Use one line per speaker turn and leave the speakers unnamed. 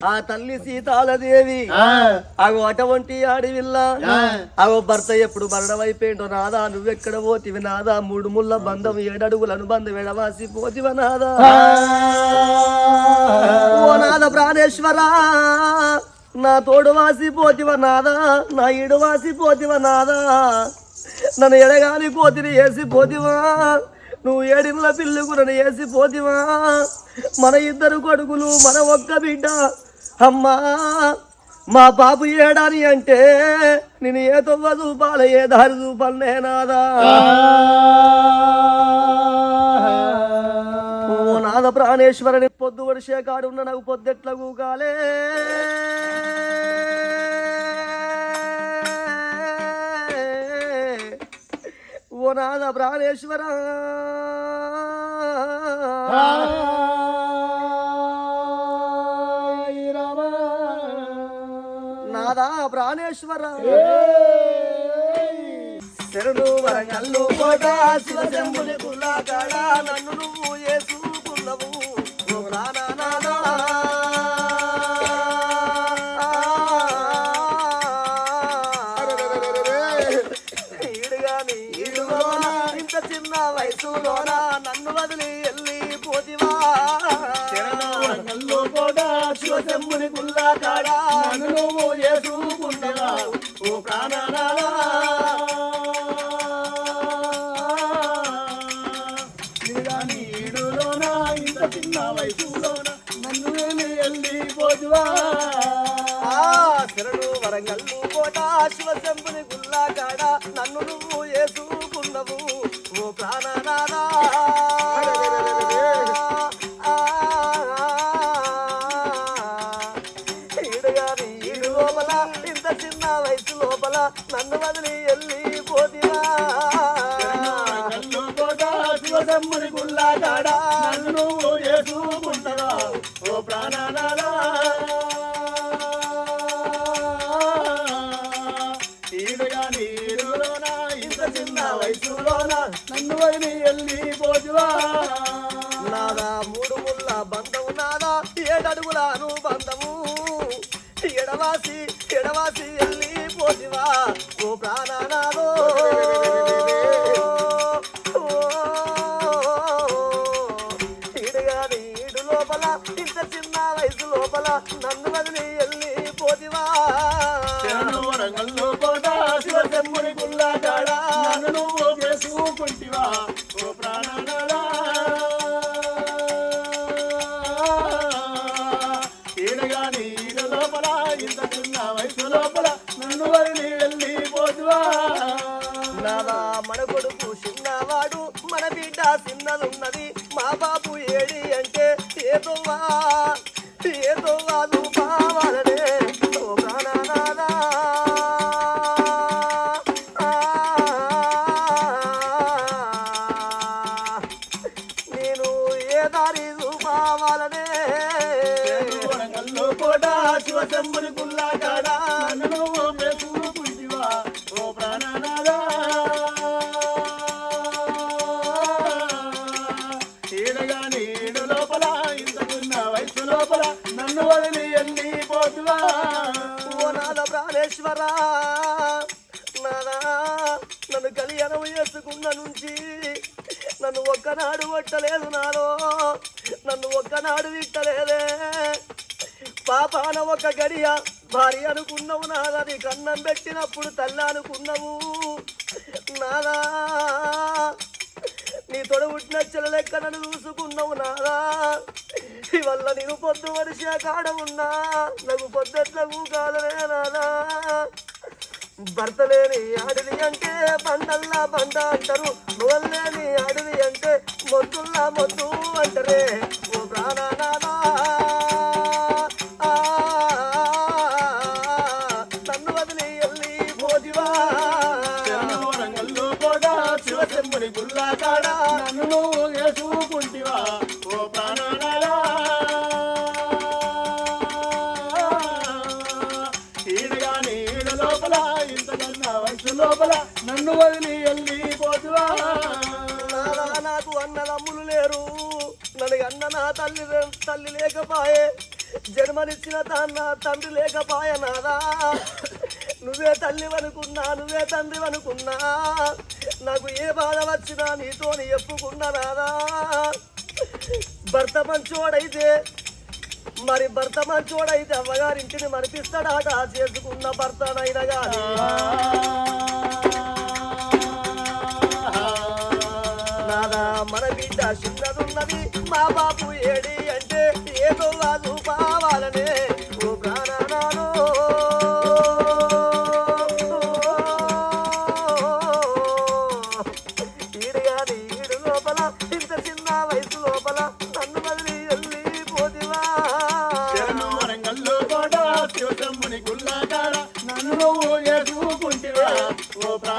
ఆ తల్లి సీతాలదేవి. అగో అటువంటి ఆడివిల్ల. అగో భర్త ఎప్పుడు మరణమైపోయిండో నాదా నువ్వెక్కడ పోతివి నాదా? మూడు ముళ్ళ బంధం ఏడడుగుల అనుబంధం ఎడవాసి పోతివ నాదా ఓ నాద ప్రాణేశ్వరా నా తోడు వాసి పోతివ నాదా? నా ఇడు వాసి పోతివ నాదా? నన్ను ఎడగాని పోతిని వేసి పోతివా నువ్వు ఏడిళ్ళ పిల్లకు నన్ను వేసి పోతివా మన ఇద్దరు కొడుకులు మన ఒక్క బిడ్డ అమ్మా మా బాబు ఏడాని అంటే నేను ఏ తొవ్వ చూపాలి ఏ దారి చూపాలనే నాదా. ఓ నాద ప్రాణేశ్వరుని పొద్దు వడిసే కాడున్న నాకు పొద్దెట్ల గూకాలే ఓ నాద ప్రాణేశ్వర. నాదా ప్రాణేశ్వర. శరణు వరంగల్లు కోట శివశంభుని కుల్లాకాడ నన్ను నువ్వు చేసుకున్నవు ఇంత చిన్న వయసులోన నన్ను వదిలి వెళ్ళి పోతివా. శివశంభుని కుల్లాకాడ నన్ను నువ్వు చేసుకున్నవా ఓ ప్రాణనాథా. ఆ శరణు వరంగల్లు కోట శివశంభుని గుల్లాకాడ నన్ను శివశంభుని గుల్లాగాడా నన్ను నువ్వు ఓ ప్రాణనాదా ఈడుగా నీరులోన ఇంత చిన్న వయసులోన నన్ను వదిలి వెళ్ళి పోజువా నాదా మూడు ముళ్ళ బంధము నాదా ఏడడుగులాను బంధము ఎడవాసి ఎడవాసి లోపల ఇంత చిన్న వయసు లోపల నన్ను వదిలి వెళ్ళి పోతివా. శివశంభుని గుల్లాకాడ నన్ను నువ్వు చేసుకుంటివా. ఓ ప్రాణనాథా. ఈడగా నీడ లోపల ఇంత చిన్న వయసు లోపల నన్ను వదిలి వెళ్ళి పోతువా. నాదా చూపావాలనే కోట శివశంభుని లోపల ఇంతకున్న వయసు లోపల నన్ను కళ్యాణం చేసుకున్న నుంచి నన్ను ఒక్కనాడు కొట్టలేదు నాలో. నన్ను ఒక్కనాడు విట్టలేదే. పాపాన ఒక గడియ భార్య అనుకున్నావు నాదని కన్నం పెట్టినప్పుడు తల్లి అనుకున్నావు. నాదా నీ తొడ పుట్టిన చెల్ల లెక్క నన్ను చూసుకున్నావు నాదా ఇవల్ల నేను పొద్దు వరిసే కాడ ఉన్నా. నాకు పొద్దట్లకు కాదనే నాదా భర్త లేని ఆడిది అంటే పండల్లా పండ అంటారు. మొగల్లేని ఆడిది అంటే మొద్దుల్లా మొద్దు అంటారే ఓ ప్రాణనాదా ఆ, నన్ను వదిలి వెళ్ళి పోదివా శివశంభుని గుల్లాకాడ నన్ను వేసుకుంటివా ఓ ప్రాణనాదా ఈడగా నీడ లోపల ఇంతకన్నా వయసు లోపల నన్ను వదిలి వెళ్ళి పోతువా? నాకు అన్నదమ్ములు లేరు. నన్ను అన్న నా తల్లి తల్లి లేకపాయే. జన్మనిచ్చిన తాన్న తండ్రి లేకపాయ నాదా. నువ్వే తల్లి అనుకున్నా నువ్వే తండ్రి అనుకున్నా. నాకు ఏ బాధ వచ్చినా నీతోని ఎప్పుకున్నా నాదా. భర్త మంచోడైతే మరి భర్త మంచోడైతే అవ్వగారింటిని మరిపిస్తాడాట చేసుకున్న భర్తనైనా కానీ మన బిడ్డ చిన్నదున్నది మా బాబు ఏడి అంటే ఏదో రాజు పావాలనే ఓ ప్రాణనాలు. ఈడు గాని ఈడు లోపల ఇంత చిన్న వయసు లోపల నన్ను మళ్ళీ వెళ్ళి పోతివా.
శరణు వరంగల్లో కోట శివశంభుని గుల్లాకాడ నన్ను నువ్వు ఎదుర్కొంటివా ఓ ప్రాణ